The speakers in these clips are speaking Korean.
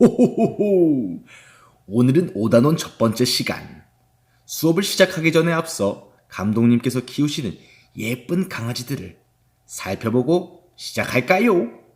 호호호호! 오늘은 오단원 첫 번째 시간. 수업을 시작하기 전에 앞서 감독님께서 키우시는 예쁜 강아지들을 살펴보고 시작할까요?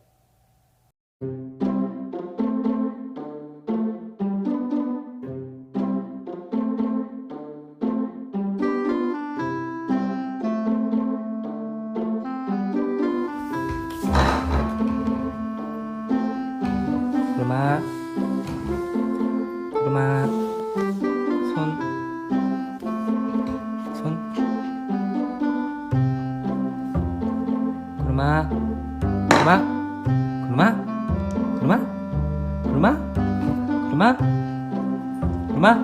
구름아 구름아 구름아 구름아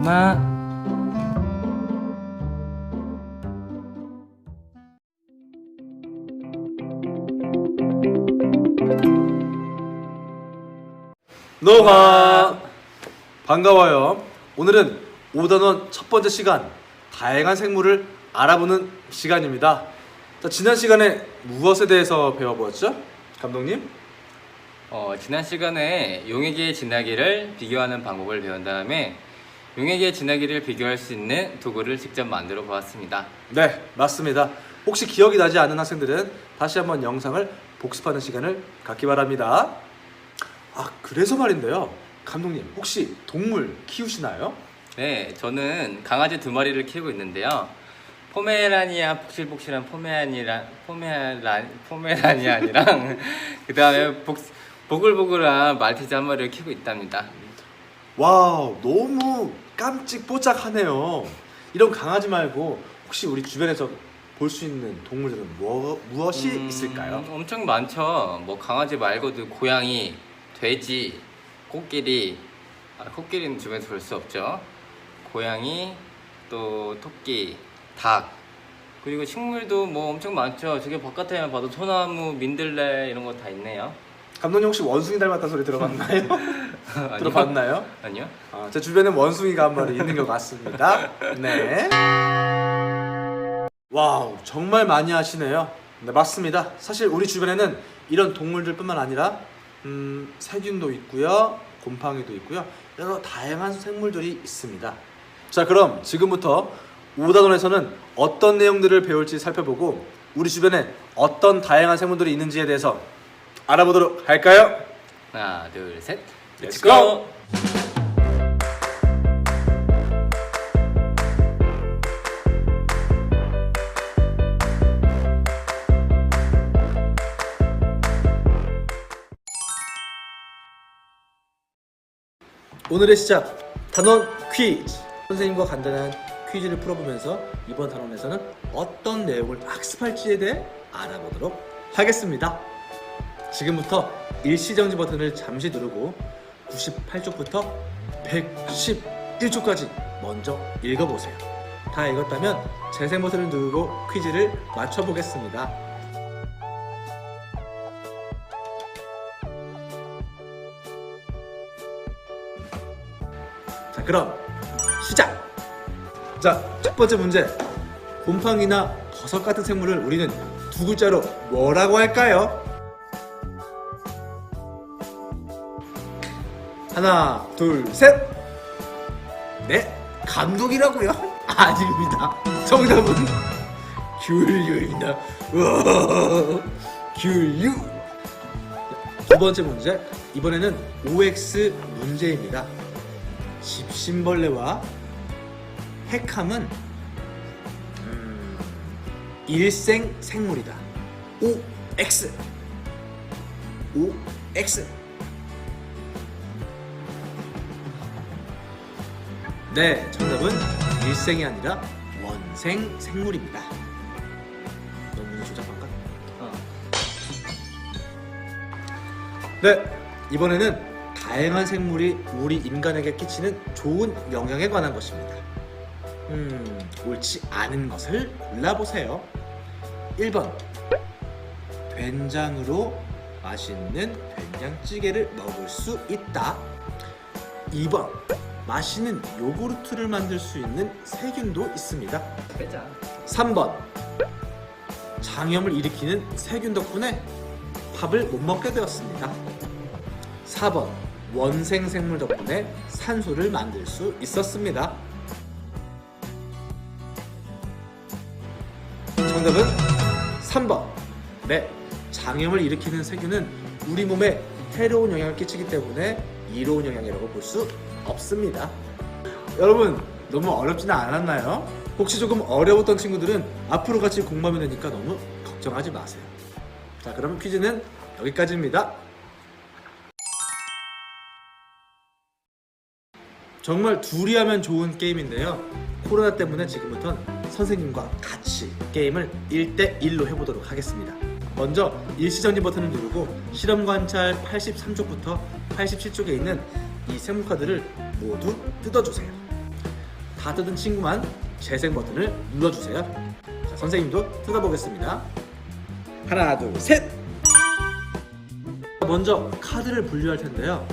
구름아 노가 반가워요. 오늘은 오단원 첫 번째 시간 다양한 생물을 알아보는 시간입니다. 자, 지난 시간에 무엇에 대해서 배워보았죠? 감독님? 어, 지난 시간에 용에게 진하기를 비교하는 방법을 배운 다음에 용에게 진하기를 비교할 수 있는 도구를 직접 만들어 보았습니다. 네, 맞습니다. 혹시 기억이 나지 않는 학생들은 다시 한번 영상을 복습하는 시간을 갖기 바랍니다. 아, 그래서 말인데요. 감독님, 혹시 동물 키우시나요? 네, 저는 강아지 두 마리를 키우고 있는데요. 포메라니아 폭실폭실한 포메라니랑 포메라 포메라니안이랑 그 다음에 보글보글한 말티즈 한 마리를 키우고 있답니다. 와우, 너무 깜찍뽀짝하네요. 이런 강아지 말고 혹시 우리 주변에서 볼 수 있는 동물들은 뭐, 무엇이 음, 있을까요? 엄청 많죠. 뭐 강아지 말고도 고양이, 돼지, 코끼리. 아, 코끼리는 주변에서 볼 수 없죠. 고양이, 또 토끼, 닭. 그리고 식물도 뭐 엄청 많죠. 저기 바깥에만 봐도 소나무, 민들레 이런 거 다 있네요. 감독님 혹시 원숭이 닮았다는 소리 들어봤나요? 아니요? 들어봤나요? 아니요. 아, 제 주변에 원숭이가 한 마리 있는 것 같습니다. 네. 와우, 정말 많이 하시네요. 네, 맞습니다. 사실 우리 주변에는 이런 동물들뿐만 아니라 음, 세균도 있고요, 곰팡이도 있고요, 여러 다양한 생물들이 있습니다. 자, 그럼 지금부터 오다돈에서는 어떤 내용들을 배울지 살펴보고 우리 주변에 어떤 다양한 생물들이 있는지에 대해서 알아보도록 할까요? 하나, 둘, 셋. Let's go! 오늘의 시작 단원 퀴즈 선생님과 간단한 퀴즈를 풀어보면서 이번 단원에서는 어떤 내용을 학습할지에 대해 알아보도록 하겠습니다 지금부터 일시정지 버튼을 잠시 누르고 98쪽부터 111쪽까지 먼저 읽어보세요 다 읽었다면 재생 버튼을 누르고 퀴즈를 맞춰보겠습니다 자 그럼! 자 첫 번째 문제 곰팡이나 버섯 같은 생물을 우리는 두 글자로 뭐라고 할까요? 하나 둘 셋 네? 감독이라고요? 아닙니다 정답은 귤류입니다 우와, 귤류 두 번째 문제 이번에는 OX 문제입니다 집신벌레와 핵함은 음, 일생 생물이다. OX OX 네, 정답은 일생이 아니라 원생 생물입니다. 너무 문제 조작한가? 어. 네, 이번에는 다양한 생물이 우리 인간에게 끼치는 좋은 영향에 관한 것입니다. 음, 옳지 않은 것을 골라보세요. 1번. 된장으로 맛있는 된장찌개를 먹을 수 있다. 2번. 맛있는 요구르트를 만들 수 있는 세균도 있습니다. 빼자. 3번. 장염을 일으키는 세균 덕분에 밥을 못 먹게 되었습니다. 4번 원생 생물 덕분에 산소를 만들 수 있었습니다. 정답은 3번. 네, 장염을 일으키는 세균은 우리 몸에 해로운 영향을 끼치기 때문에 이로운 영향이라고 볼 수 없습니다. 여러분, 너무 어렵지는 않았나요? 혹시 조금 어려웠던 친구들은 앞으로 같이 공부하면 되니까 너무 걱정하지 마세요. 자, 그럼 퀴즈는 여기까지입니다. 정말 둘이 하면 좋은 게임인데요. 코로나 때문에 지금부터는 선생님과 같이 게임을 1대1로 해보도록 하겠습니다. 먼저 일시정지 버튼을 누르고 실험 관찰 83쪽부터 87쪽에 있는 이 생물 카드를 모두 뜯어주세요. 다 뜯은 친구만 재생 버튼을 눌러주세요. 자, 선생님도 뜯어보겠습니다. 하나, 둘, 셋! 먼저 카드를 분류할 텐데요.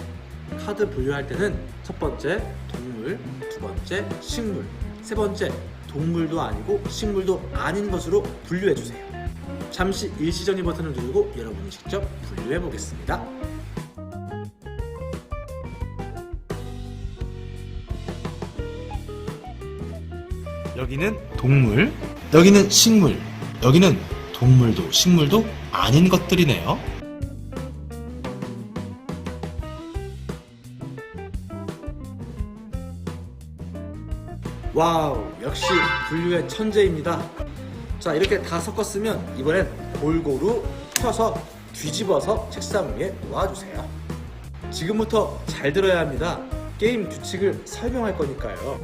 카드 분류할 때는 첫 번째 동물, 두 번째 식물, 세 번째 동물도 아니고 식물도 아닌 것으로 분류해 주세요. 잠시 일시정지 버튼을 누르고 여러분이 직접 분류해 보겠습니다. 여기는 동물, 여기는 식물, 여기는 동물도 식물도 아닌 것들이네요. 와우, 역시 분류의 천재입니다. 자, 이렇게 다 섞었으면 이번엔 골고루 펴서 뒤집어서 책상 위에 놓아주세요. 지금부터 잘 들어야 합니다. 게임 규칙을 설명할 거니까요.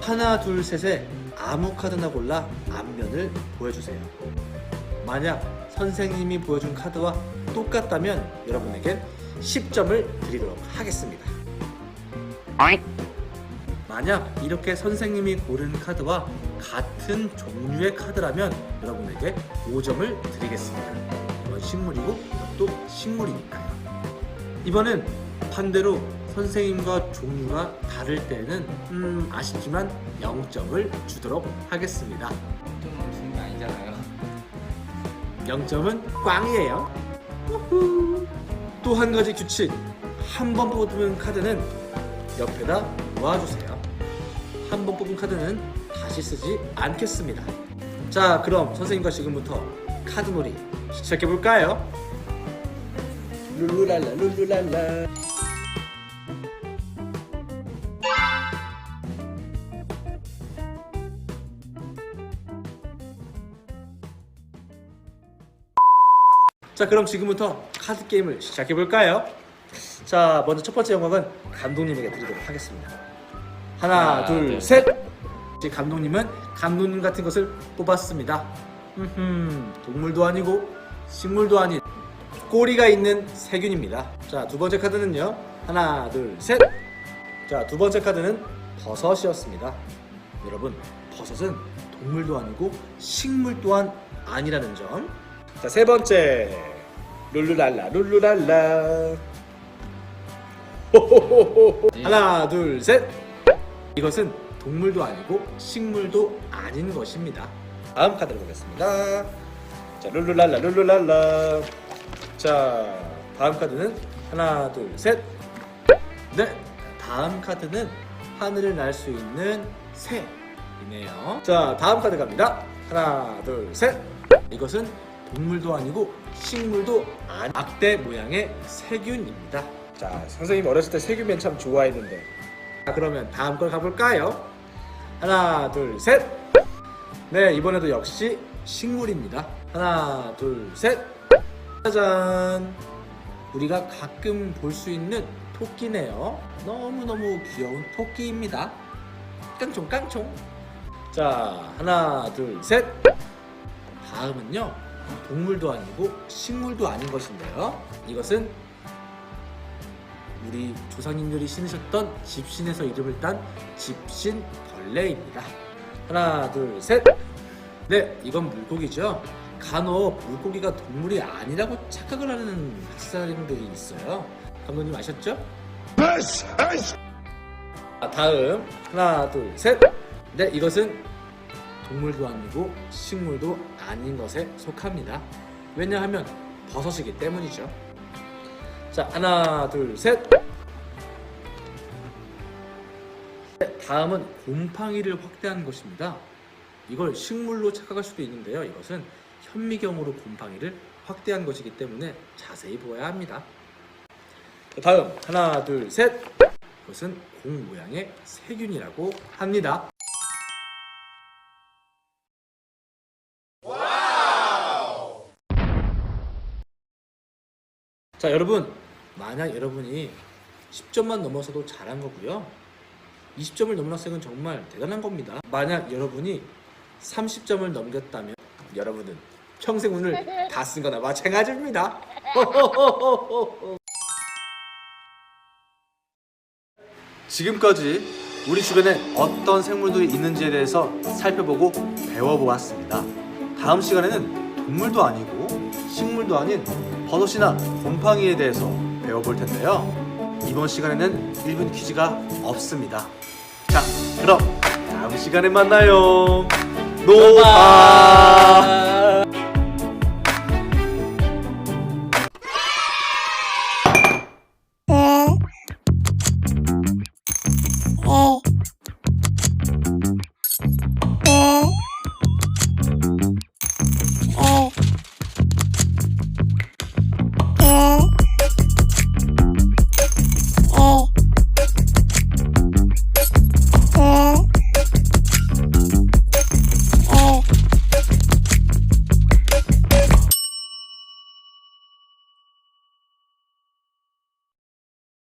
하나, 둘, 셋에 아무 카드나 골라 앞면을 보여주세요. 만약 선생님이 보여준 카드와 똑같다면 여러분에겐 10점을 드리도록 하겠습니다. 만약 이렇게 선생님이 고른 카드와 같은 종류의 카드라면 여러분에게 5점을 드리겠습니다. 이건 식물이고 이것도 식물이니까요. 이번엔 반대로 선생님과 종류가 다를 때는 음 아쉽지만 0점을 주도록 하겠습니다. 좀 주는 게 아니잖아요. 0점은 꽝이에요. 또 한 가지 규칙. 한 번 뽑으면 카드는 옆에다 놓아주세요. 한 번 뽑은 카드는 다시 쓰지 않겠습니다. 자, 그럼 선생님과 지금부터 카드놀이 시작해볼까요? 룰루랄라 룰루랄라 자 그럼 지금부터 카드 게임을 시작해 볼까요? 자 먼저 첫 번째 영광은 감독님에게 드리도록 하겠습니다. 하나, 하나, 둘, 둘, 셋. 이제 감독님은 감독님 같은 것을 뽑았습니다. 흠, 동물도 아니고 식물도 아닌 꼬리가 있는 세균입니다. 자 두 번째 카드는요. 하나, 둘, 셋. 자 두 번째 카드는 버섯이었습니다. 여러분 버섯은 동물도 아니고 식물 또한 아니라는 점. 자, 세 번째. 룰루랄라, 룰루랄라. 호호호호. 하나, 둘, 셋. 이것은 동물도 아니고 식물도 아닌 것입니다. 다음 카드를 보겠습니다. 자, 룰루랄라, 룰루랄라. 자, 다음 카드는 하나, 둘, 셋. 네, 다음 카드는 하늘을 날 수 있는 새이네요. 자, 다음 카드 갑니다. 하나, 둘, 셋. 이것은 동물도 아니고 식물도 아닌 악대 모양의 세균입니다. 자, 선생님 어렸을 때 세균 맨 참 좋아했는데. 자, 그러면 다음 걸 가볼까요? 하나, 둘, 셋. 네, 이번에도 역시 식물입니다. 하나, 둘, 셋. 짜잔. 우리가 가끔 볼 수 있는 토끼네요. 너무너무 귀여운 토끼입니다. 깡총, 깡총. 자, 하나, 둘, 셋. 다음은요. 동물도 아니고 식물도 아닌 것인데요. 이것은 우리 조상님들이 신으셨던 집신에서 이름을 딴 집신 벌레입니다. 하나, 둘, 셋. 네, 이건 물고기죠. 간혹 물고기가 동물이 아니라고 착각을 하는 학생들이 있어요. 감독님 아셨죠? 아, 다음 하나, 둘, 셋. 네, 이것은 동물도 아니고 식물도 아닌 것에 속합니다. 왜냐하면 버섯이기 때문이죠. 자, 하나, 둘, 셋. 네, 다음은 곰팡이를 확대하는 것입니다. 이걸 식물로 착각할 수도 있는데요. 이것은 현미경으로 곰팡이를 확대한 것이기 때문에 자세히 보아야 합니다. 자, 다음 하나, 둘, 셋. 이것은 공 모양의 세균이라고 합니다. 자 여러분 만약 여러분이 10점만 넘어서도 잘한 거고요. 20점을 넘은 학생은 정말 대단한 겁니다. 만약 여러분이 30점을 넘겼다면 여러분은 평생 운을 다 쓴 거나 마찬가지입니다. 지금까지 우리 주변에 어떤 생물들이 있는지에 대해서 살펴보고 배워보았습니다. 다음 시간에는 동물도 아니고 식물도 아닌 버섯이나 곰팡이에 대해서 배워볼 텐데요. 이번 시간에는 1분 퀴즈가 없습니다. 자, 그럼 다음 시간에 만나요. 노바!